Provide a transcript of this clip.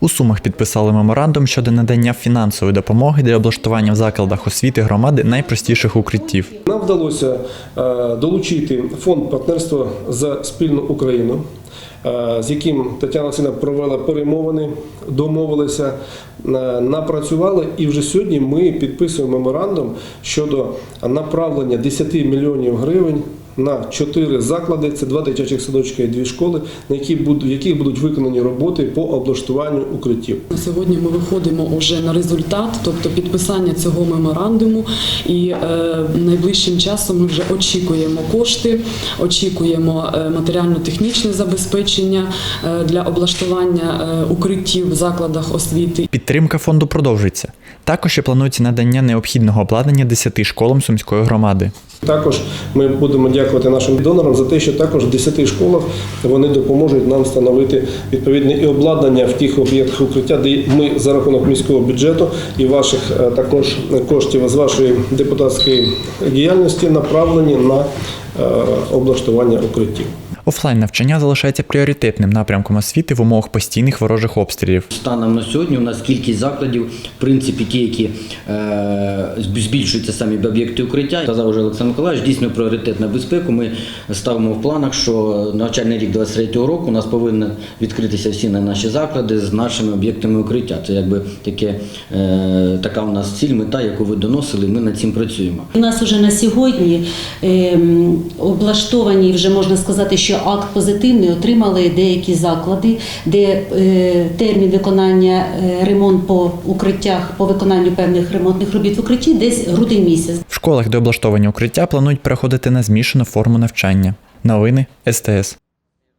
У Сумах підписали меморандум щодо надання фінансової допомоги для облаштування в закладах освіти громади найпростіших укриттів. Нам вдалося е, долучити фонд партнерства за спільну Україну, е, з яким Тетяна Сина провела перемовини, домовилися, е, напрацювали, і вже сьогодні ми підписуємо меморандум щодо направлення 10 мільйонів гривень. На чотири заклади, це два дитячих садочки і дві школи, на які будуть, в яких будуть виконані роботи по облаштуванню укриттів. Сьогодні ми виходимо вже на результат, тобто підписання цього меморандуму, і е, найближчим часом ми вже очікуємо кошти, очікуємо е, матеріально-технічне забезпечення е, для облаштування укриттів в закладах освіти. Підтримка фонду продовжується. Також ще планується надання необхідного обладнання 10 школам сумської громади. Також ми будемо дякувати нашим донорам за те, що також в 10 школах вони допоможуть нам встановити відповідне і обладнання в тих об'єктах укриття, де ми за рахунок міського бюджету і ваших е, також коштів з вашої депутатської діяльності направлені на е, облаштування укриттів. Офлайн навчання залишається пріоритетним напрямком освіти в умовах постійних ворожих обстрілів. Станом на сьогодні у нас кількість закладів, в принципі, ті, які е, збільшуються самі об'єкти укриття. Казав вже Олександр Миколаївич, дійсно пріоритет на безпеку. Ми ставимо в планах, що навчальний рік 23-го року у нас повинні відкритися всі на наші заклади з нашими об'єктами укриття. Це якби таке, е, така у нас ціль, мета, яку ви доносили, ми над цим працюємо. У нас вже на сьогодні ем, облаштовані, вже можна сказати, що акт позитивний отримали деякі заклади, де е, термін виконання е, ремонт по укриттях, по виконанню певних ремонтних робіт в укритті десь грудень місяць. В школах, де облаштовані укриття, планують переходити на змішану форму навчання. Новини СТС.